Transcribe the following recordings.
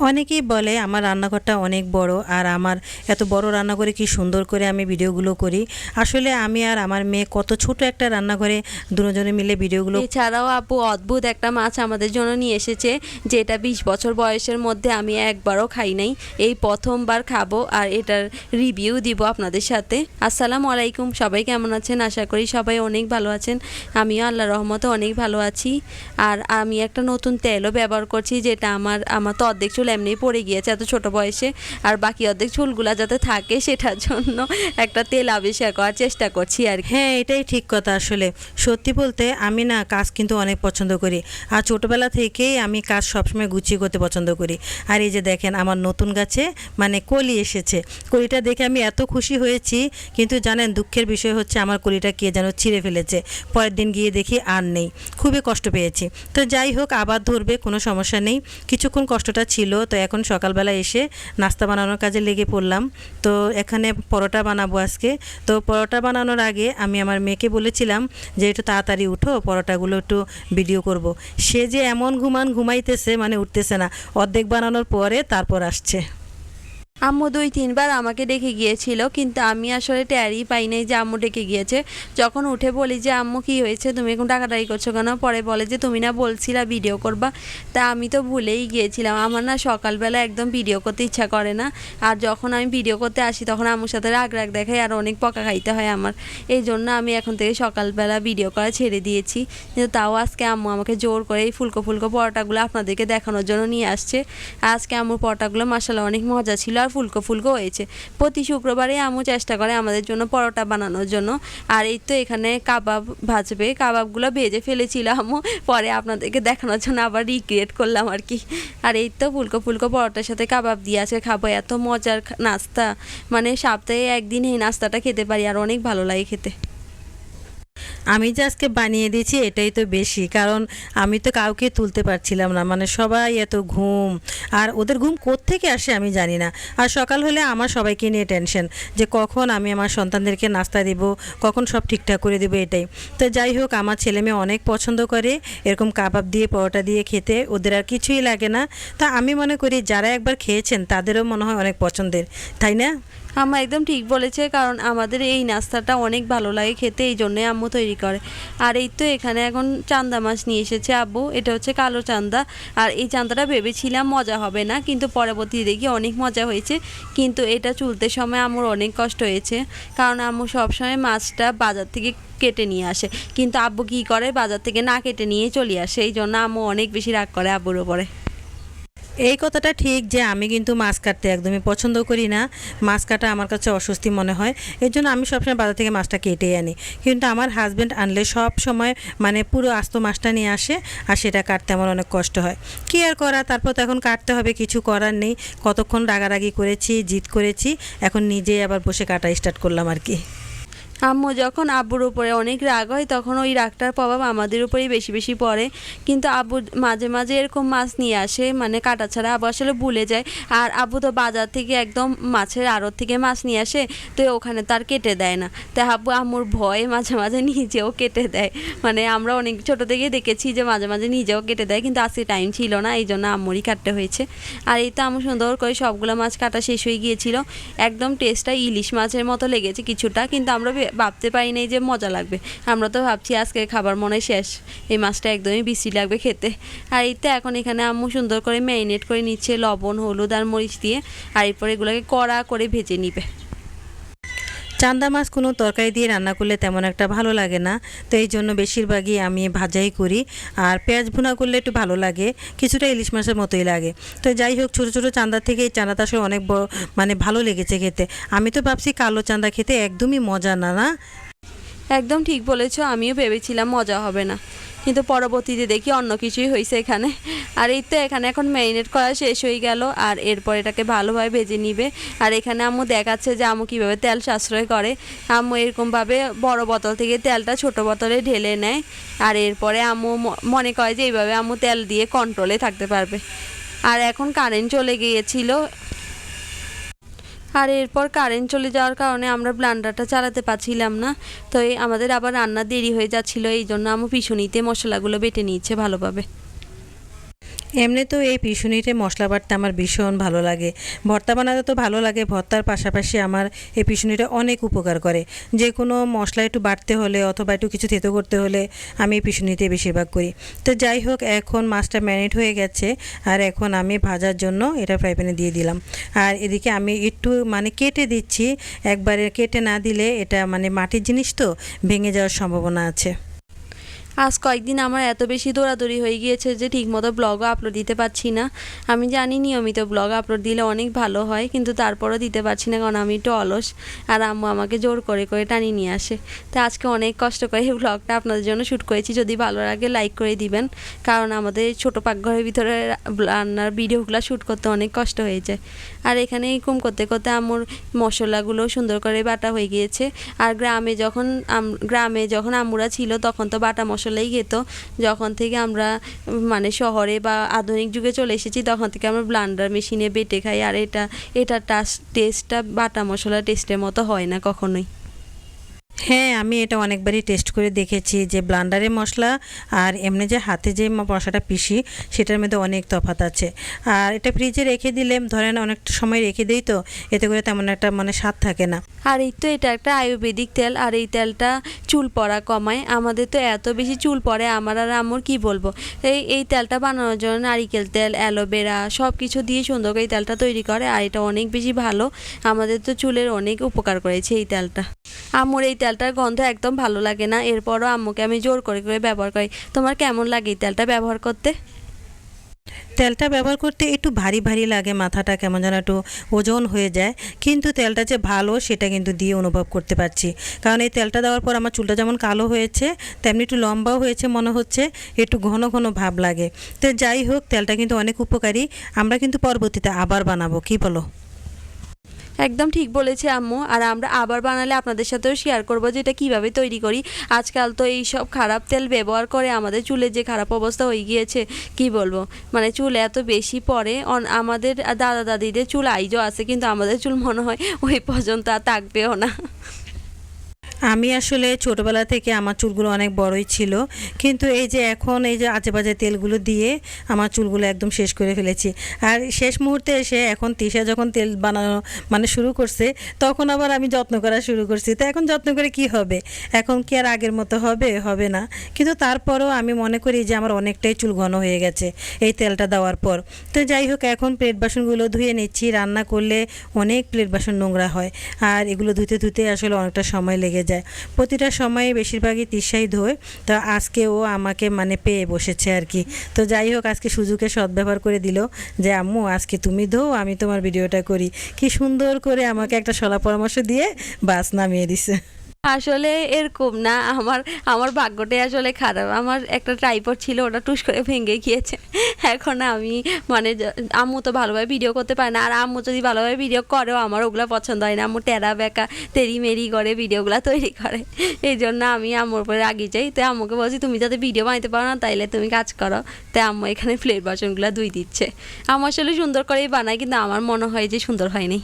অনেকেই বলে, আমার রান্নাঘরটা অনেক বড় আর আমার এত বড় রান্না করে কি সুন্দর করে আমি ভিডিওগুলো করি? আসলে আমি আর আমার মেয়ে কত ছোট একটা রান্নাঘরে দুজনে মিলে ভিডিওগুলো এছাড়াও আপু, অদ্ভুত একটা মাছ আমাদের জন্য নিয়ে এসেছে, যেটা বিশ বছর বয়সের মধ্যে আমি একবারও খাই নাই। এই প্রথমবার খাব আর এটার রিভিউ দিব আপনাদের সাথে। আসসালামু আলাইকুম, সবাই কেমন আছেন? আশা করি সবাই অনেক ভালো আছেন। আমিও আল্লাহ রহমতে অনেক ভালো আছি। আর আমি একটা নতুন তেলও ব্যবহার করছি, যেটা আমার আমার তো অর্ধেক চুল এমনিই পড়ে গিয়েছে এত ছোট বয়সে। আর বাকি অর্ধেক চুলগুলা যাতে থাকে সেটার জন্য একটা তেল আবিষ্কার করার চেষ্টা করছি আর হ্যাঁ এটাই ঠিক কথা আসলে। সত্যি বলতে আমি না কাজ কিন্তু অনেক পছন্দ করি। আর ছোটোবেলা থেকেই আমি কাজ সবসময় গুছিয়ে করতে পছন্দ করি। আর এই যে দেখেন আমার নতুন গাছে মানে কলি এসেছে। কলিটা দেখে আমি এত খুশি হয়েছি। কিন্তু জানেন দুঃখের বিষয় হচ্ছে আমার কলিটা কে যেন ছিঁড়ে ফেলেছে। পরের দিন গিয়ে দেখি আর নেই। খুবই কষ্ট পেয়েছি। তো যাই হোক, আবার ধরবে, কোনো সমস্যা নেই। কিছুক্ষণ কষ্টটা ছিল তো এখন সকালবেলা এসে নাস্তা বানানোর কাজে লেগে পড়লাম। তো এখানে পরোটা বানাবো আজকে। তো পরোটা বানানোর আগে আমি আমার মেয়েকে বলেছিলাম যে একটু তাড়াতাড়ি উঠো, পরোটাগুলো একটু ভিডিও করব। সে যে এমন ঘুমান ঘুমাইতেছে মানে উঠতেছে না। অর্ধেক বানানোর পরে তারপর আসছে। আম্মু দুই তিনবার আমাকে ডেকে গিয়েছিল, কিন্তু আমি আসলে ট্যারি পাই নাই যে আম্মু ডেকে গিয়েছে। যখন উঠে বলি যে, আম্মু, কি হয়েছে? তুমি এখন টাকাটাই করছ কেন? পরে বলে যে, তুমি না বলছিলা ভিডিও করবা? তা আমি তো ভুলেই গিয়েছিলাম। আমার না সকালবেলা একদম ভিডিও করতে ইচ্ছা করে না। আর যখন আমি ভিডিও করতে আসি, তখন আম্মুর সাথে রাগ রাগ দেখাই আর অনেক পকা খাইতে হয় আমার। এই জন্য আমি এখন থেকে সকালবেলা ভিডিও করা ছেড়ে দিয়েছি। কিন্তু তাও আজকে আম্মু আমাকে জোর করে এই ফুলকো ফুলকো পরোটাগুলো আপনাদেরকে দেখানোর জন্য নিয়ে আসছে। আজকে আম্মুর পরোটাগুলো মাসালা অনেক মজা ছিল। আর ফুলকো ফুলকো হয়েছে। প্রতি শুক্রবারে আমু চেষ্টা করে আমাদের জন্য পরোটা বানানোর জন্য। আর এই তো এখানে কাবাব ভাজবে। কাবাবগুলো ভেজে ফেলেছিল আম্মু পরে আপনাদেরকে দেখানোর জন্য আবার রিক্রিয়েট করলাম আর কি। আর এই তো ফুলকো ফুলকো পরোটার সাথে কাবাব দিয়ে আছে খাব। এত মজার নাস্তা। মানে সপ্তাহে একদিন এই নাস্তাটা খেতে পারি আর অনেক ভালো লাগে খেতে। আমি যে আজকে বানিয়ে দিয়েছি এটাই তো বেশি, কারণ আমি তো কাউকে তুলতে পারছিলাম না মানে সবাই এত ঘুম। আর ওদের ঘুম কোত্থেকে আসে আমি জানি না। আর সকাল হলে আমার সবাইকে নিয়ে টেনশন যে কখন আমি আমার সন্তানদেরকে নাস্তা দেব, কখন সব ঠিকঠাক করে দেবো এটাই। তো যাই হোক, আমার ছেলে মেয়ে অনেক পছন্দ করে, এরকম কাবাব দিয়ে, পরোটা দিয়ে খেতে, ওদের আর কিছুই লাগে না। তা আমি মনে করি যারা একবার খেয়েছেন, তাদেরও মনে হয় অনেক পছন্দের, তাই না? আম্মা একদম ঠিক বলেছে, কারণ আমাদের এই নাস্তাটা অনেক ভালো লাগে খেতে, এই জন্যই আম্মু তৈরি করে। আর এই তো এখানে এখন চান্দা মাছ নিয়ে এসেছে আব্বু, এটা হচ্ছে কালো চান্দা। আর এই চান্দাটা ভেবেছিলাম মজা হবে না, কিন্তু পরবর্তী দেখি অনেক মজা হয়েছে। কিন্তু এটা চুলতে সময় আমার অনেক কষ্ট হয়েছে, কারণ আম্মু সবসময় মাছটা বাজার থেকে কেটে নিয়ে আসে। কিন্তু আব্বু কী করে, বাজার থেকে না কেটে নিয়ে চলে আসে, এই জন্য আম্মু অনেক বেশি রাগ করে আব্বুর ওপরে এই কথাটা ঠিক যে আমি কিন্তু মাছ কাটতে একদমই পছন্দ করি না। মাছ কাটা আমার কাছে অস্বস্তি মনে হয়। এর জন্য আমি সবসময় বাজার থেকে মাছটা কেটে আনি। কিন্তু আমার হাজব্যান্ড আনলে সব সময় মানে পুরো আস্ত মাছটা নিয়ে আসে আর সেটা কাটতে আমার অনেক কষ্ট হয়। কী আর করা? তারপর তো এখন কাটতে হবে, কিছু করার নেই। কতক্ষণ রাগারাগি করেছি, জিদ করেছি, এখন নিজেই আবার বসে কাটা স্টার্ট করলাম আর কি। আম্মু, যখন আব্বুর উপরে অনেক রাগ হয়, তখন ওই রাগটার প্রভাব আমাদের উপরেই বেশি বেশি পড়ে। কিন্তু আব্বু মাঝে মাঝে এরকম মাছ নিয়ে আসে মানে কাটা ছাড়া আব্বু আসলে ভুলে যায়। আর আব্বু তো বাজার থেকে একদম মাছের আড়ত থেকে মাছ নিয়ে আসে, তো ওখানে তার কেটে দেয় না। তো আব্বু আম্মুর ভয়ে মাঝে মাঝে নিজেও কেটে দেয়। মানে আমরা অনেক ছোট থেকে দেখেছি যে মাঝে মাঝে নিজেও কেটে দেয়, কিন্তু আজকে টাইম ছিল না, এই জন্য আম্মুরই কাটতে হয়েছে। আর এই তো আম্মু সুন্দর করে সবগুলো মাছ কাটা শেষ হয়ে গিয়েছিল। একদম টেস্টটা ইলিশ মাছের মতো লেগেছে কিছুটা, কিন্তু আমরা ভাবতে পারি নাই যে মজা লাগবে। আমরা তো ভাবছি আজকে খাবার মনে শেষ। এই মাছটা একদমই বিশ্রী লাগবে খেতে। আর এই তো এখন এখানে আম্মু সুন্দর করে ম্যারিনেট করে নিচ্ছে লবণ, হলুদ আর মরিচ দিয়ে। আর এরপর এগুলোকে কড়া করে ভেজে নিবে। চান্দা মাছ কোনো তরকারি দিয়ে রান্না করলে তেমন একটা ভালো লাগে না। তো এই জন্য বেশিরভাগই আমি ভাজাই করি। আর পেঁয়াজ ভুনা করলে একটু ভালো লাগে, কিছুটা ইলিশ মাছের মতোই লাগে। তো যাই হোক, ছোটো ছোটো চান্দা থেকে এই চান্দাটা আসলে অনেক মানে ভালো লেগেছে খেতে। আমি তো ভাবছি কালো চান্দা খেতে একদমই মজা না না? একদম ঠিক বলেছ, আমিও ভেবেছিলাম মজা হবে না। কিন্তু পরবর্তীতে দেখি অন্য কিছুই হয়েছে এখানে। আর এই তো এখানে এখন ম্যারিনেট করা শেষ হয়ে গেল, আর এরপর এটাকে ভালোভাবে ভেজে নিবে। আর এখানে আম্মু দেখাচ্ছে যে আম্মু কীভাবে তেল সাশ্রয় করে। আম্মু এরকমভাবে বড় বোতল থেকে তেলটা ছোট বোতলে ঢেলে নেয়। আর এরপরে আম্মু মনে করে যে এইভাবে আম্মু তেল দিয়ে কন্ট্রোলে থাকতে পারবে। আর এখন কারেন্ট চলে গিয়েছিল আর এরপর কারেন্ট চলে যাওয়ার কারণে আমরা ব্লান্ডারটা চালাতে পারছিলাম না। তো আমাদের আবার রান্না দেরি হয়ে যাচ্ছিল, এই জন্য আমি পিছুনিতে মশলাগুলো বেটে নিয়েছে ভালোভাবে। এমনি তো এই পিছুনিতে মশলা বাটতে আমার ভীষণ ভালো লাগে। ভর্তা বানাতে তো ভালো লাগে, ভর্তার পাশাপাশি আমার এই পিছুনিটা অনেক উপকার করে। যে কোনো মশলা একটু বাটতে হলে অথবা একটু কিছু থেতো করতে হলে আমি এই পিছুনিতে বেশিরভাগ করি। তো যাই হোক, এখন মাছটা ম্যারিনেট হয়ে গেছে আর এখন আমি ভাজার জন্য এটা ফ্রাই প্যানে দিয়ে দিলাম। আর এদিকে আমি একটু মানে কেটে দিচ্ছি, একবারে কেটে না দিলে এটা মানে মাটির জিনিস তো, ভেঙে যাওয়ার সম্ভাবনা আছে। আজ কয়েকদিন আমার এত বেশি দৌড়াদৌড়ি হয়ে গিয়েছে যে ঠিকমতো ব্লগও আপলোড দিতে পারছি না। আমি জানি নিয়মিত ব্লগ আপলোড দিলে অনেক ভালো হয়, কিন্তু তারপরও দিতে পারছি না কারণ আমি একটু অলস আর আম্মু আমাকে জোর করে করে টানিয়ে নিয়ে আসে। তো আজকে অনেক কষ্ট করে এই ব্লগটা আপনাদের জন্য শ্যুট করেছি। যদি ভালো লাগে লাইক করে দিবেন, কারণ আমাদের ছোটো পাকঘরের ভিতরে রান্নার ভিডিওগুলো শ্যুট করতে অনেক কষ্ট হয়ে যায়। আর এখানে এরকম করতে করতে আম্মুর মশলাগুলো সুন্দর করে বাটা হয়ে গিয়েছে। আর গ্রামে যখন গ্রামে যখন আম্মুরা ছিল, তখন তো বাটা মশলাই খেত যখন থেকে আমরা মানে শহরে বা আধুনিক যুগে চলে এসেছি, তখন থেকে আমরা ব্লান্ডার মেশিনে বেটে খাই। আর এটা এটা টেস্টটা বাটা মশলা টেস্টের মতো হয় না কখনোই। হ্যাঁ আমি এটা অনেকবারই টেস্ট করে দেখেছি যে ব্লান্ডারে মশলা আর এমনি যে হাতে যে ম- মশলাটা পিষি, সেটার মধ্যে অনেক তফাত আছে। আর এটা ফ্রিজে রেখে দিলে ধরেন অনেকটা সময় রেখে দিই তো, এতে করে তেমন একটা মানে স্বাদ থাকে না। আর এই তো এটা একটা আয়ুর্বেদিক তেল, আর এই তেলটা চুল পড়া কমায়। আমাদের তো এত বেশি চুল পড়ে, আমার আর আম্মুর কি বলব? এই এই তেলটা বানানোর জন্য নারিকেল তেল অ্যালোভেরা সব কিছু দিয়ে সুন্দর করে এই তেলটা তৈরি করে, আর এটা অনেক বেশি ভালো। আমাদের তো চুলের অনেক উপকার করেছে এই তেলটা। আম্মুর এই তেলটার গন্ধ একদম ভালো লাগে না। এরপরও আম্মুকে আমি জোর করে করে ব্যবহার করি তোমার কেমন লাগে এই তেলটা ব্যবহার করতে? তেলটা ব্যবহার করতে একটু ভারী ভারী লাগে, মাথাটা কেমন যেন একটু ওজন হয়ে যায়। কিন্তু তেলটা যে ভালো, সেটা কিন্তু দিয়ে অনুভব করতে পারছি। কারণ এই তেলটা দেওয়ার পর আমার চুলটা যেমন কালো হয়েছে, তেমনি একটু লম্বাও হয়েছে মনে হচ্ছে, একটু ঘন ঘন ভাব লাগে। তো যাই হোক, তেলটা কিন্তু অনেক উপকারী। আমরা কিন্তু পরবর্তীতে আবার বানাবো, কি বলো? একদম ঠিক বলেছে আম্মু। আর আমরা আবার বানালে আপনাদের সাথেও শেয়ার করব যে এটা কীভাবে তৈরি করি। আজকাল তো এই সব খারাপ তেল ব্যবহার করে আমাদের চুলের যে খারাপ অবস্থা হয়ে গিয়েছে, কি বলব? মানে চুল এত বেশি অন- আমাদের দাদা দাদিদের চুল আইজও আছে, কিন্তু আমাদের চুল মনে হয় ওই পর্যন্ত আর থাকবেও না। আমি আসলে ছোটবেলা থেকে আমার চুলগুলো অনেক বড়ই ছিল। কিন্তু এই যে এখন এই যে আজে বাজে তেলগুলো দিয়ে আমার চুলগুলো একদম শেষ করে ফেলেছি। আর শেষ মুহূর্তে এসে এখন তিশা যখন তেল বানানো মানে শুরু করছে, তখন আবার আমি যত্ন করা শুরু করছি। তো এখন যত্ন করে কি হবে? এখন কি আর আগের মতো হবে? হবে না। কিন্তু তারপরেও আমি মনে করি যে আমার অনেকটাই চুল ঘন হয়ে গেছে এই তেলটা দেওয়ার পর। তো যাই হোক, এখন প্লেট বাসনগুলো ধুয়ে নিচ্ছি। রান্না করলে অনেক প্লেট বাসন নোংরা হয়। আর এগুলো ধুতে ধুতে আসলে অনেকটা সময় লেগে যায়। প্রতিটা সময়ে বেশিরভাগই তিসাই ধোয়। তো আজকে ও আমাকে মানে পেয়ে বসেছে আর কি। তো যাই হোক, আজকে সুযোগে সদ্ব্যবহার করে দিল যে, আম্মু, আজকে তুমি ধো আমি তোমার ভিডিওটা করি। কি সুন্দর করে আমাকে একটা সলা পরামর্শ দিয়ে বাস নামিয়ে দিছে। আসলে এরকম না, আমার আমার ভাগ্যটাই আসলে খারাপ। আমার একটা ট্রাইপড ছিল, ওটা টুস করে ভেঙে গিয়েছে। এখন আমি মানে আম্মু তো ভালোভাবে ভিডিও করতে পারে না। আর আম্মু যদি ভালোভাবে ভিডিও করেও আমার ওগুলো পছন্দ হয় না। আম্মু টেরা বেকা, তেরি মেরি করে ভিডিওগুলো তৈরি করে। এই জন্য আমি আম্মুর উপরে রাগি যাই। তো আম্মুকে বলছি, তুমি যাতে ভিডিও বানাতে পারো না, তাইলে তুমি কাজ করো। তাই আম্মু এখানে প্লেট বাসনগুলো ধুই দিচ্ছে। আমার আসলে সুন্দর করেই বানাই কিন্তু আমার মনে হয় যে সুন্দর হয়নি।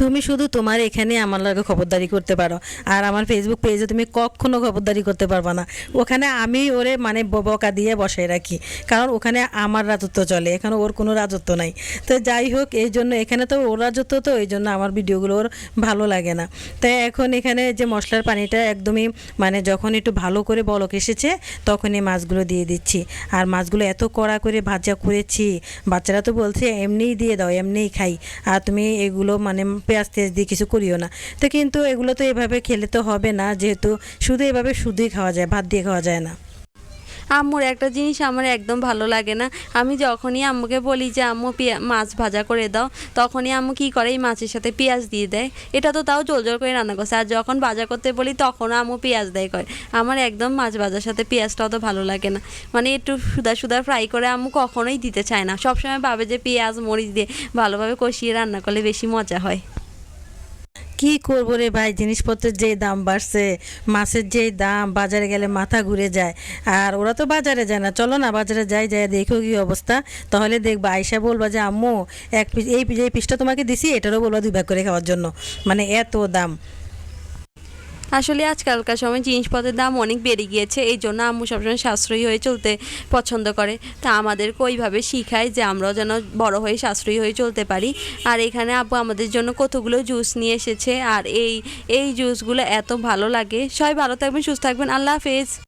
তুমি শুধু তোমার এখানে আমার লাগে খবরদারি করতে পারো। আর আমার ফেসবুক পেজে তুমি কখনো খবরদারি করতে পারবে না। ওখানে আমি ওরে মানে বকা দিয়ে বসাই রাখি। কারণ ওখানে আমার রাজত্ব চলে, এখানে ওর কোনো রাজত্ব নাই। তো যাই হোক, এই জন্য এখানে তো ওর রাজত্ব তো, এই জন্য আমার ভিডিওগুলো ওর ভালো লাগে না। তাই এখন এখানে যে মশলার পানিটা একদমই মানে যখন একটু ভালো করে বলক এসেছে, তখনই মাছগুলো দিয়ে দিচ্ছি। আর মাছগুলো এত কড়া করে ভাজা করেছি, বাচ্চারা তো বলছে, এমনিই দিয়ে দাও, এমনিই খাই। আর তুমি এগুলো মানে পেঁয়াজ তেজ দিয়ে কিছু করিও না। তো কিন্তু এগুলো তো এভাবে খেলে তো হবে না, যেহেতু শুধু এভাবে শুধুই খাওয়া যায়, ভাত দিয়ে খাওয়া যায় না। আম্মুর একটা জিনিস আমার একদম ভালো লাগে না। আমি যখনই আম্মুকে বলি যে, আম্মু মাছ ভাজা করে দাও, তখনই আম্মু কী করে, এই মাছের সাথে পেঁয়াজ দিয়ে দেয়। এটা তো তাও জোর জোর করে রান্না করছে। আর যখন ভাজা করতে বলি তখন আম্মু পেঁয়াজ দেয় করে আমার একদম মাছ ভাজার সাথে পেঁয়াজটা অত ভালো লাগে না। মানে একটু সুদা সুদা ফ্রাই করে আম্মু কখনোই দিতে চায় না। সবসময় ভাবে যে, পেঁয়াজ, মরিচ দিয়ে ভালোভাবে কষিয়ে রান্না করলে বেশি মজা হয়। কি করব রে ভাই? জিনিসপত্রের যেই দাম বাড়ছে, মাছের যেই দাম, বাজারে গেলে মাথা ঘুরে যায়। আর ওরা তো বাজারে যায় না। চলো না বাজারে যাই যাই, দেখো কি অবস্থা। তাহলে দেখবা আয়সা বলব যে, আম্মু, এক এই, যে পিসটা তোমাকে দিছি, এটারও বলব দুই ভাগ করে খাওয়ার জন্য। মানে এত দাম। আসলে আজকালকার সময় জিনিসপত্রের দাম অনেক বেড়ে গিয়েছে, এই জন্য আম্মু সবসময় সাশ্রয়ী হয়ে চলতে পছন্দ করে। তা আমাদেরকে ওইভাবে শিখায় যে আমরাও যেন বড় হয়ে সাশ্রয়ী হয়ে চলতে পারি। আর এখানে আব্বু আমাদের জন্য কতগুলো জুস নিয়ে এসেছে, আর এই এই জুসগুলো এত ভালো লাগে। সবাই ভালো থাকবেন, সুস্থ থাকবেন, আল্লাহ হাফেজ।